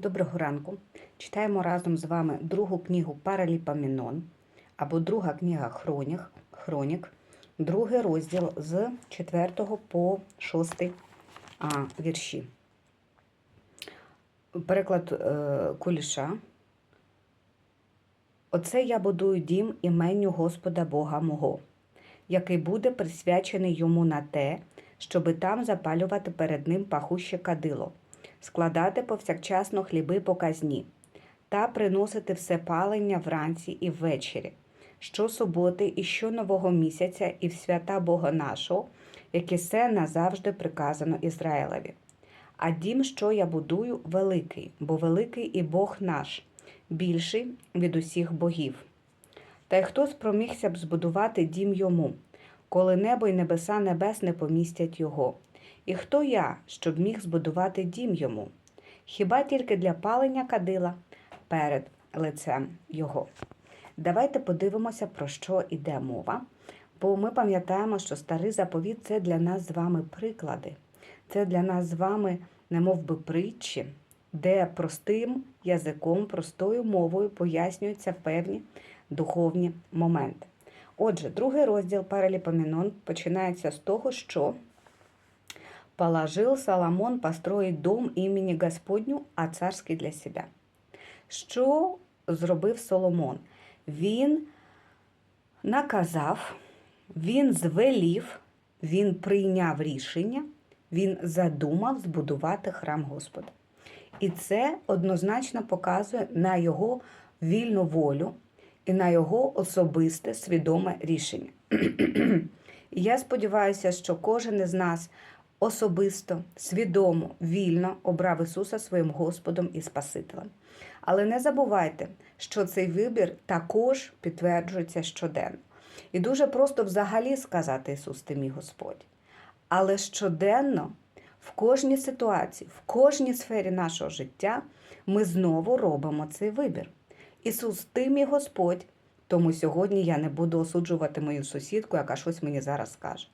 Доброго ранку. Читаємо разом з вами другу книгу Параліпамінон або друга книга Хронік, Хронік, другий розділ з 4 по 6 а, вірші. Переклад е, Куліша. Оце я будую дім іменню Господа Бога мого, який буде присвячений йому на те, щоби там запалювати перед ним пахуще кадило складати повсякчасно хліби показні та приносити все палення вранці і ввечері, щосуботи і щонового місяця і в свята Бога нашого, яке все назавжди приказано Ізраїлеві. А дім, що я будую, великий, бо великий і Бог наш, більший від усіх богів. Та й хто спромігся б збудувати дім йому, коли небо й небеса небес не помістять його? І хто я, щоб міг збудувати дім йому? Хіба тільки для палення кадила перед лицем його? Давайте подивимося, про що йде мова, бо ми пам'ятаємо, що старий заповіт це для нас з вами приклади, це для нас з вами, немов би притчі, де простим язиком, простою мовою пояснюються певні духовні моменти. Отже, другий розділ Параліпомінон починається з того, що положил Соломон построить дом імені Господню, а царський для себе. Що зробив Соломон? Він наказав, він звелів, він прийняв рішення, він задумав збудувати храм Господа. І це однозначно показує на його вільну волю і на його особисте свідоме рішення. Я сподіваюся, що кожен із нас особисто, свідомо, вільно обрав Ісуса своїм Господом і Спасителем. Але не забувайте, що цей вибір також підтверджується щоденно. І дуже просто взагалі сказати Ісус, ти мій Господь. Але щоденно, в кожній ситуації, в кожній сфері нашого життя ми знову робимо цей вибір. Ісус, ти мій Господь, тому сьогодні я не буду осуджувати мою сусідку, яка щось мені зараз скаже.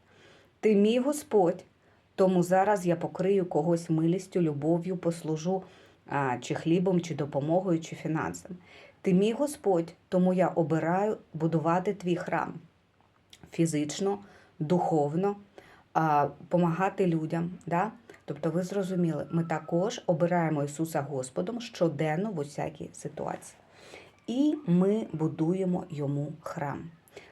Ти мій Господь, тому зараз я покрию когось милістю, любов'ю, послужу а, чи хлібом, чи допомогою, чи фінансом. Ти мій Господь, тому я обираю будувати твій храм фізично, духовно, а, помагати людям. Да? Тобто, ви зрозуміли, ми також обираємо Ісуса Господом щоденно в усякій ситуації. І ми будуємо йому храм.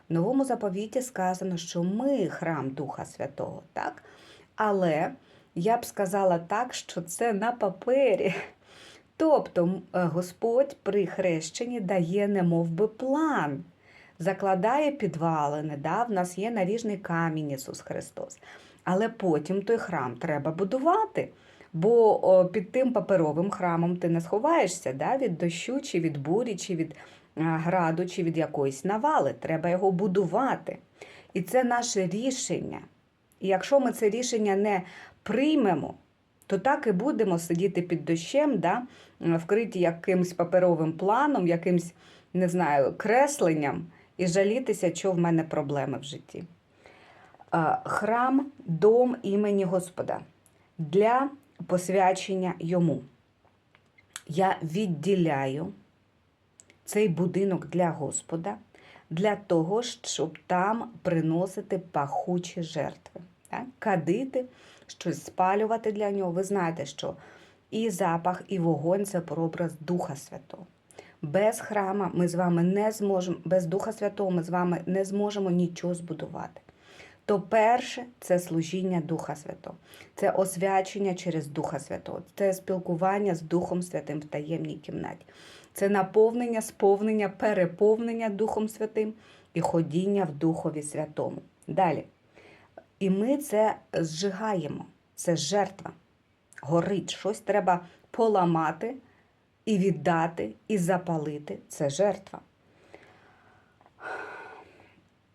В новому заповіті сказано, що ми храм Духа Святого, так? Але я б сказала так, що це на папері. Тобто Господь при хрещенні дає немов би план, закладає підвалини, да? в нас є наріжний камінь Ісус Христос. Але потім той храм треба будувати. Бо під тим паперовим храмом ти не сховаєшся да? від дощу, чи від бурі, чи від граду, чи від якоїсь навали. Треба його будувати. І це наше рішення. І якщо ми це рішення не приймемо, то так і будемо сидіти під дощем, да? вкриті якимсь паперовим планом, якимсь, не знаю, кресленням і жалітися, що в мене проблеми в житті. Храм, дом імені Господа для посвячення йому. Я відділяю цей будинок для Господа для того, щоб там приносити пахучі жертви, так? кадити, щось спалювати для нього. Ви знаєте, що і запах, і вогонь це прообраз Духа Святого. Без храма ми з вами не зможемо, без Духа Святого ми з вами не зможемо нічого збудувати. То перше це служіння Духа Святого, це освячення через Духа Святого, це спілкування з Духом Святим в таємній кімнаті, це наповнення, сповнення, переповнення Духом Святим і ходіння в Духові Святому. Далі. І ми це зжигаємо, це жертва. Горить, щось треба поламати і віддати, і запалити це жертва.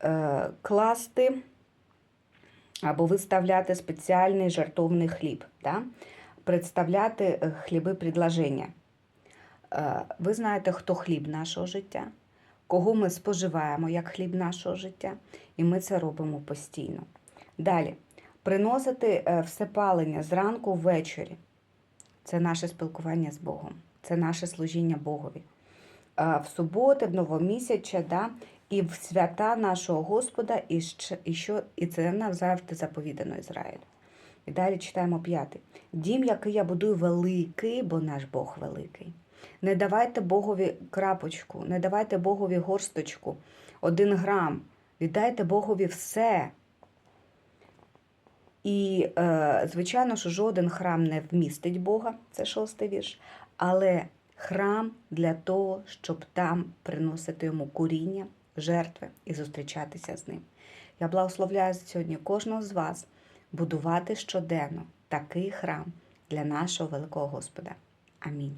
Е, класти або виставляти спеціальний жартовний хліб, да? представляти хліби предложення. Ви знаєте, хто хліб нашого життя, кого ми споживаємо як хліб нашого життя, і ми це робимо постійно. Далі, приносити все палення зранку ввечері. Це наше спілкування з Богом. це наше служіння Богові. В суботи, в новомісяча, да, і в свята нашого Господа, і, що, і це назавжди заповідано Ізраїлю. І далі читаємо п'ятий. Дім, який я будую, великий, бо наш Бог великий. Не давайте Богові крапочку, не давайте Богові горсточку, один грам. Віддайте Богові все. І, е, звичайно, що жоден храм не вмістить Бога, це шостий вірш, але храм для того, щоб там приносити йому куріння, жертви і зустрічатися з ним. Я благословляю сьогодні кожного з вас будувати щоденно такий храм для нашого великого Господа. Амінь.